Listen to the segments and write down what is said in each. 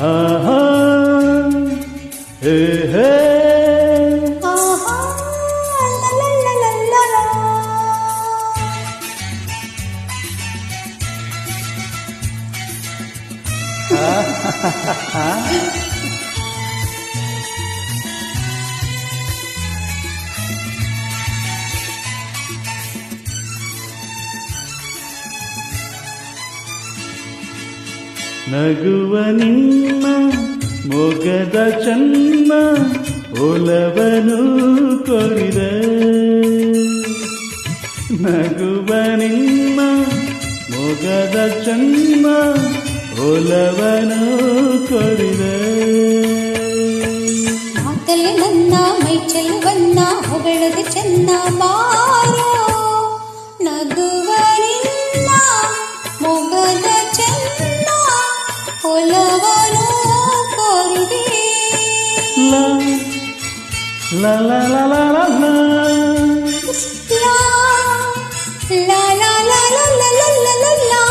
Ha ha ha ha ha! ನಗುವ ನಿನ್ನ ಮೊಗದ ಚನ್ನ ಒಲವನು ಕೊರಿದ. ನಗುವ ನಿನ್ನ ಮೊಗದ ಚನ್ನ ಒಲವನು ಕೊರಿದ. ನನ್ನ ಮೈ ಚೆಲ್ಲುವನ್ನ ಹೊಗಳದು ಚೆನ್ನ ಬಾರೋ ಒಲವನು ಕೋರಿದೆ La la la la la la la ಲಾ ಲಾ ಲಾ ಲಾ ಲಾ ಲಾ ಲಾ ಲಾ ಲಾ.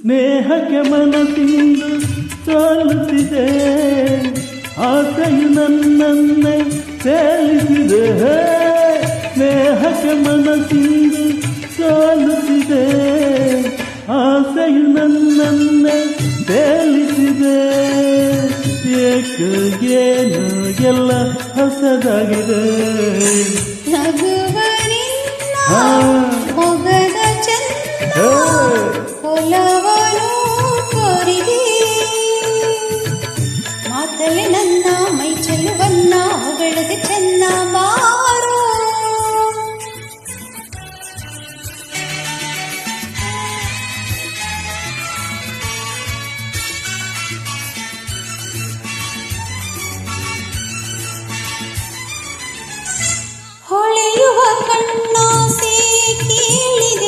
ಸ್ನೇಹಕ್ಕೆ ಮನಸ್ಸಿಂದು hey nan nan ne telgide hey ಸ್ನೇಹಕ್ಕೆ ಮನಸ್ಸಿಂದು ಸೋಲುತ್ತಿದೆ ಆಸೆಯು ನನ್ನನ್ನೇ ತೇಲಿಸಿದೆ ಏಕೆ ಏನು ಎಲ್ಲ ಹೊಸದಾಗಿದೆ ಮಾತಲ್ಲಿ ನಾವಳದು ಚೆನ್ನ ಮಾರೋ ಹೊಳೆಯುವ ಕಣ್ಣಾಸೆ ಕೇಳಿದೆ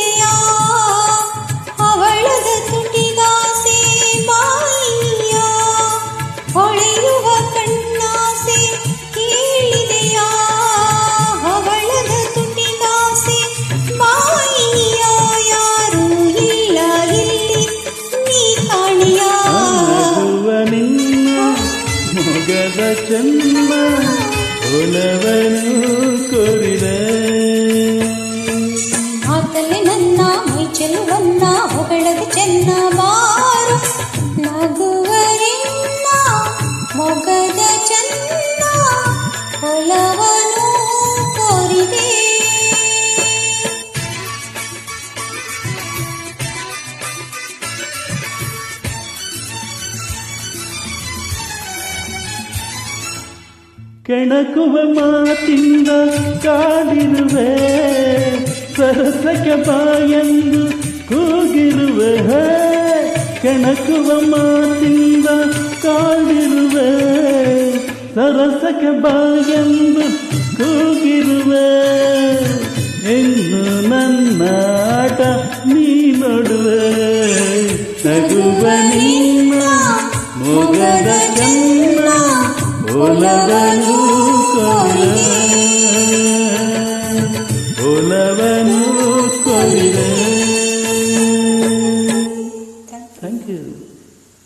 ಮೊಗದ ಚನ್ನ ಒಲವನು ಕೊರಿದೆ ಮಾತಲ್ಲಿ ನನ್ನ ಮೈ ಚೆಲುವನ್ನ ಹೊಗಳದು ಚೆನ್ನ ಕೆಣಕುವ ಮಾತಿಂದ ಕಾಡಿರುವೆ ಸರಸಕ್ಕೆ ಬಾಯೆಂದು ಕೂಗಿರುವೆ ಹೇ. ಕೆಣಕುವ ಮಾತಿಂದ ಕಾಡಿರುವೆ ಸರಸಕ್ಕೆ ಬಾಯೆಂದು ಕೂಗಿರುವೆ ಇನ್ನು ನನ್ನ ಆಟ ನೀ ನೋಡುವೆ ನಗುವ ನೀ ಒಲವನು ಕೊಯ್ದೆ